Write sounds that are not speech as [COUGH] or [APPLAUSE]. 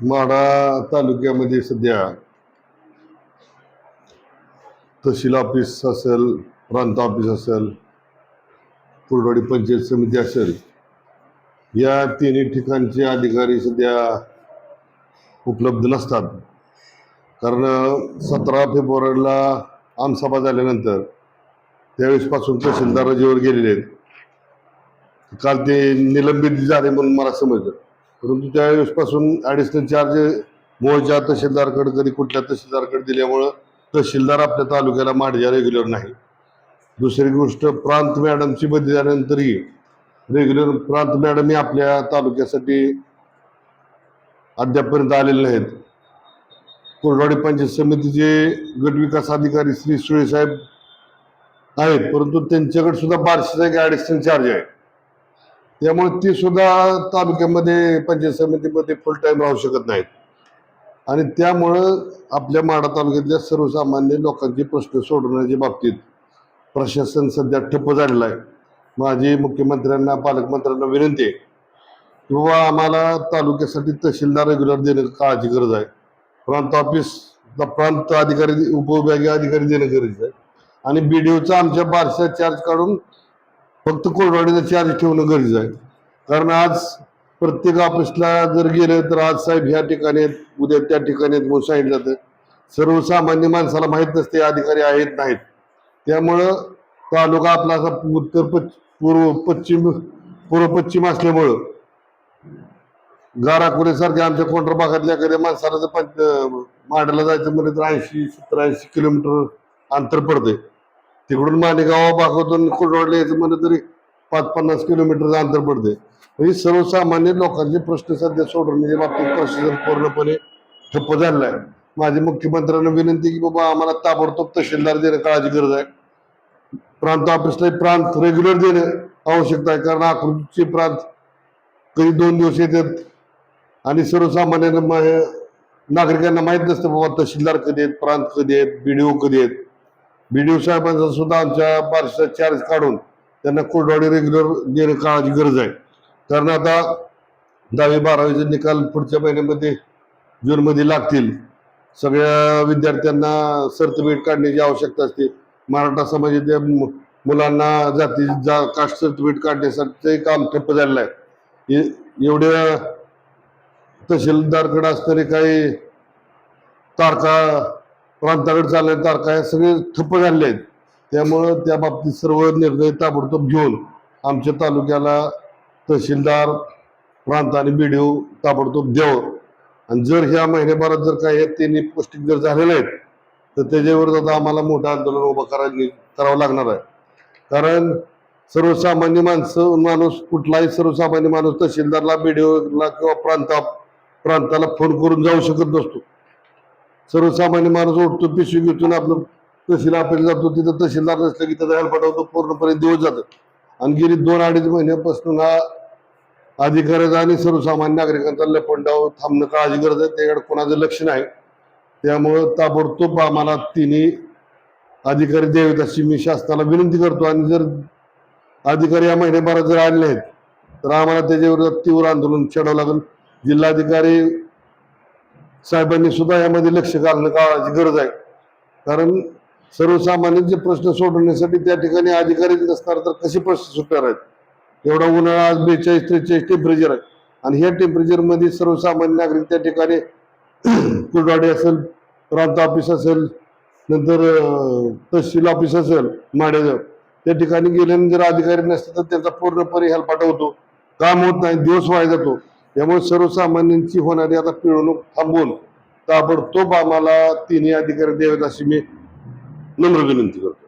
माढा तालुक्यामध्ये सध्या तहसील ऑफिस असेल प्रांत ऑफिस असेल पुरवाडी पंचायत समिती असेल या तिन्ही ठिकाणचे अधिकारी सध्या उपलब्ध नसतात. कारण सतरा फेब्रुवारीला आमसभा झाल्यानंतर त्यावेळेसपासून तहसीलदार रजेवर गेलेले आहेत. काल ते निलंबित झाले म्हणून मला समजलं. परंतु त्यावेळेसपासून ॲडिशनल चार्ज मोळच्या तहसीलदारकडे कधी कुठल्या तहसीलदारकडे दिल्यामुळं तहसीलदार आपल्या तालुक्याला माडजा रेग्युलर नाही. दुसरी गोष्ट प्रांत मॅडमची बदली झाल्यानंतरही रेग्युलर प्रांत मॅडमही आपल्या तालुक्यासाठी अद्यापपर्यंत आलेले नाहीत. कोरडवाडी पंचायत समितीचे गटविकास अधिकारी श्री सुळेसाहेब आहेत परंतु त्यांच्याकडे सुद्धा बारशेचा एक ॲडिशनल चार्ज आहे. त्यामुळे ती सुद्धा तालुक्यामध्ये पंचायत समितीमध्ये फुल टाईम राहू शकत नाहीत. आणि त्यामुळं आपल्या माढा तालुक्यातल्या सर्वसामान्य लोकांचे प्रश्न सोडवण्याच्या बाबतीत प्रशासन सध्या ठप्प झालेलं आहे. माझी मुख्यमंत्र्यांना पालकमंत्र्यांना विनंती आहे की बाबा आम्हाला तालुक्यासाठी तहसीलदार रेग्युलर देणं काळाची गरज आहे. प्रांत ऑफिस प्रांत अधिकारी उपविभागीय अधिकारी देणं गरजेचं आहे. आणि बी डी ओचा आमच्या बारशा चार्ज काढून फक्त कोरडवाडीचा चार्ज ठेवणं गरजेचं आहे. कारण आज प्रत्येक ऑफिसला जर गेलं तर आज साहेब ह्या ठिकाणी आहेत उद्या त्या ठिकाणी आहेत म्हणून सांगितलं जातं. सर्वसामान्य माणसाला माहीत नसते अधिकारी आहेत नाहीत. त्यामुळं तालुका आपला असा उत्तर पश्च पूर्व पश्चिम पूर्व पश्चिम असल्यामुळं गाराखोऱ्यासारख्या आमच्या कोंढर भागातल्या एखाद्या माणसाला जर पंच मांडायला जायचं म्हणजे तर ऐंशी सत्तर ऐंशी किलोमीटर अंतर पडते तिकडून माणेगाव भागातून कुरवाडला यायचं म्हणलं तरी पाच पन्नास किलोमीटरचं अंतर पडते म्हणजे ही सर्वसामान्य लोकांचे प्रश्न सध्या सोडवण्याच्या बाबतीत प्रशासन पूर्णपणे ठप्प झालेलं आहे. माझी मुख्यमंत्र्यांना विनंती की बाबा आम्हाला ताबडतोब तहसीलदार देणं काळाची गरज आहे. प्रांत ऑफिसला प्रांत रेग्युलर देणं आवश्यकता आहे कारण आकृतीचे प्रांत कधी दोन दिवस येतात. आणि सर्वसामान्यांना नागरिकांना माहीत नसतं बाबा तहसीलदार कधी आहेत प्रांत कधी आहेत बी डी ओ कधी आहेत. बी डी ओ साहेबांचा सुद्धा आमच्या बारशा चार्ज काढून त्यांना कोरडवाडी रेग्युलर देणं काळाची गरज आहे. कारण आता दहावी बारावीचे निकाल पुढच्या महिन्यामध्ये जूनमध्ये लागतील. सगळ्या विद्यार्थ्यांना सर्टिफिकेट काढण्याची आवश्यकता असते. मराठा समाजाच्या मु- मुलांना जाती जा कास्ट सर्टिफिकेट काढण्यासाठी काम ठप्प झालेलं आहे. एवढ्या तहसीलदारकडे असणारे काही तारखा प्रांताकडे चालणाऱ्या तारखा या सगळे ठप्प झालेले आहेत. त्यामुळं त्या बाबतीत सर्व निर्णय ताबडतोब घेऊन आमच्या तालुक्याला तहसीलदार प्रांत आणि बी डी ओ ताबडतोब द्यावं. आणि जर ह्या महिन्याभरात जर काही त्यांनी पौष्टिक जर झाले नाहीत तर त्याच्यावर आता आम्हाला मोठं आंदोलन उभं करायला करावं लागणार आहे. कारण सर्वसामान्य माणसं माणूस कुठलाही सर्वसामान्य माणूस तहसीलदारला बी डी ओला किंवा प्रांता प्रांताला फोन करून जाऊ शकत नसतो. सर्वसामान्य माणूस उठतो पिशवी घेतून आपलं तहसीलदार ऑफिस जातो तिथं तहसीलदार नसलं की त्याचा हेल्प पाठवतो पूर्णपणे दिवस जातं. आणि गेली दोन अडीच महिन्यापासून हा अधिकाऱ्याचा आणि सर्वसामान्य नागरिकांचा लपंडाव थांबणं काळाची गरज आहे त्याकडे कोणाचं लक्ष नाही. त्यामुळं ताबडतोब आम्हाला तिन्ही अधिकारी द्यावेत अशी मी शासनाला विनंती करतो. आणि जर अधिकारी या महिन्याभरात जर आणले आहेत तर आम्हाला त्याच्याविरोधात तीव्र आंदोलन छेडावं लागेल. जिल्हाधिकारी साहेबांनी सुद्धा यामध्ये लक्ष घालणं काळाची गरज आहे. कारण सर्वसामान्यांचे प्रश्न सोडवण्यासाठी त्या ठिकाणी अधिकारी नसणार तर कसे प्रश्न सुटणार आहेत? एवढा उन्हाळा आज बेचाळीस त्रेचाळीस टेम्परेचर आहे. आणि ह्या टेम्परेचरमध्ये सर्वसामान्य नागरिक त्या ठिकाणी [CLEARS THROAT] कुलवाडी असेल प्रांत ऑफिस असेल नंतर तहसील ऑफिस असेल माड्याजवळ त्या ठिकाणी गेल्यानंतर अधिकारी नसतात तर त्यांचा पूर्णपणे हेलपाटा होतो. काम होत नाही दिवस वाया जातो. त्यामुळे सर्वसामान्यांची होणारी आता पिळवणूक थांबवून ताबडतोब आम्हाला तिन्ही अधिकारी द्यावेत अशी मी नम्र विनंती करतो.